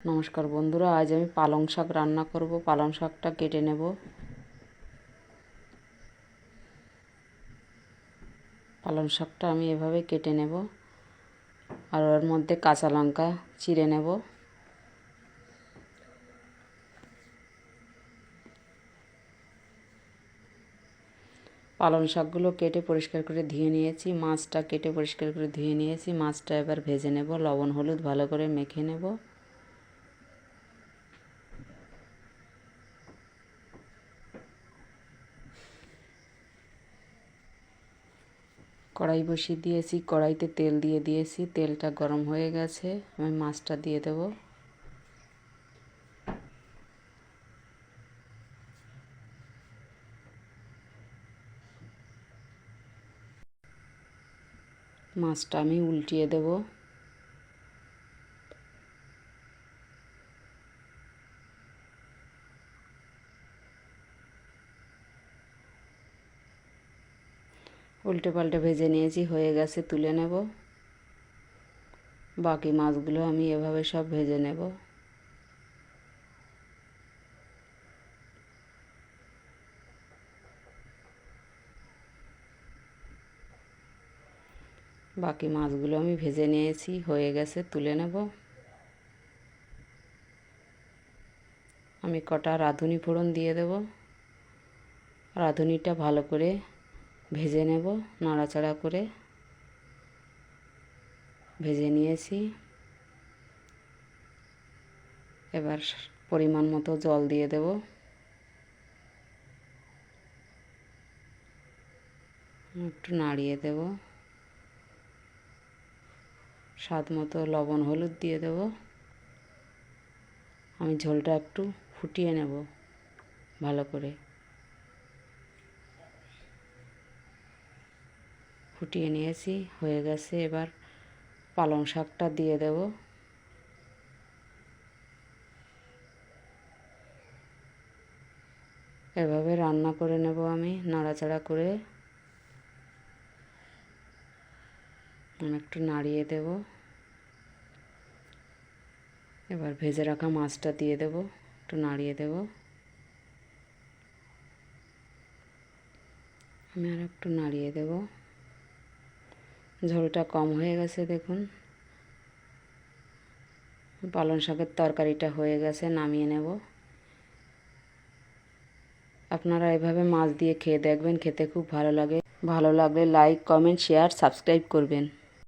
নমস্কার বন্ধুরা, আজ আমি পালং শাক রান্না করব। পালং শাকটা কেটে নেব। পালং শাকটা আমি এভাবে কেটে নেব। আর ওর মধ্যে কাঁচা লঙ্কা চিড়ে নেব। পালং শাকগুলো কেটে পরিষ্কার করে ধুয়ে নিয়েছি। মাছটা কেটে পরিষ্কার করে ধুয়ে নিয়েছি। মাছটা এবার ভেজে নেব। লবণ, হলুদ ভালো করে মেখে নেব। কড়াই বসিয়ে দিয়েছি, কড়াইতে তেল দিয়ে দিয়েছি, তেলটা গরম হয়ে গেছে, আমি মাছটা দিয়ে দেব। মাছটা আমি উল্টিয়ে দেব। উল্টে পাল্টে ভেজে নিয়েছি, হয়ে গেছে, তুলে নেব। বাকি মাছগুলো আমি এভাবে সব ভেজে নেব। বাকি মাছগুলো আমি ভেজে নিয়েছি, হয়ে গেছে, তুলে নেব। আমি কটা রাঁধুনি ফোড়ন দিয়ে দেব। রাঁধুনিটা ভালো করে ভেজে নেব, নাড়াচাড়া করে ভেজে নিয়েছি। এবার পরিমাণ মতো জল দিয়ে দেব। একটু নাড়িয়ে দেব। স্বাদ মতো লবণ, হলুদ দিয়ে দেব। আমি ঝোলটা একটু ফুটিয়ে নেব ভালো করে। ফুটিয়ে নিয়েছি, হয়ে গেছে। এবার পালং শাকটা দিয়ে দেব। এভাবে রান্না করে নেব আমি, নাড়াচাড়া করে। একটু নাড়িয়ে দেব। এবার ভেজে রাখা মাছটা দিয়ে দেব, একটু নাড়িয়ে দেব। আমি আর একটু নাড়িয়ে দেবো। ঝোলটা কম হয়ে গেছে, দেখুন। পালং শাকের তরকারিটা হয়ে গেছে, নামিয়ে নেব। আপনারা এভাবে মাছ দিয়ে খেয়ে দেখবেন, খেতে খুব ভালো লাগে। ভালো লাগলে লাইক কমেন্ট শেয়ার সাবস্ক্রাইব করবেন।